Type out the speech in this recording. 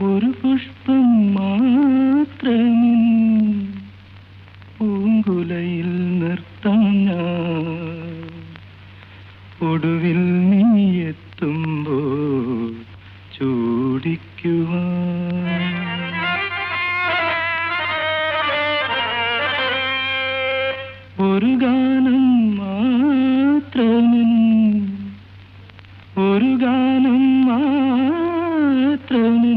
ഒരു പുഷ്പം മാത്രമേ പൂങ്കുലയിൽ നിർത്താം ഞാൻ ഒടുവിൽ നീ എത്തുമ്പോൾ ചൂടിക്കുവാൻ. ഒരു ഗാനം മാത്രമേ ഒരു ഗാനം മാത്രമേ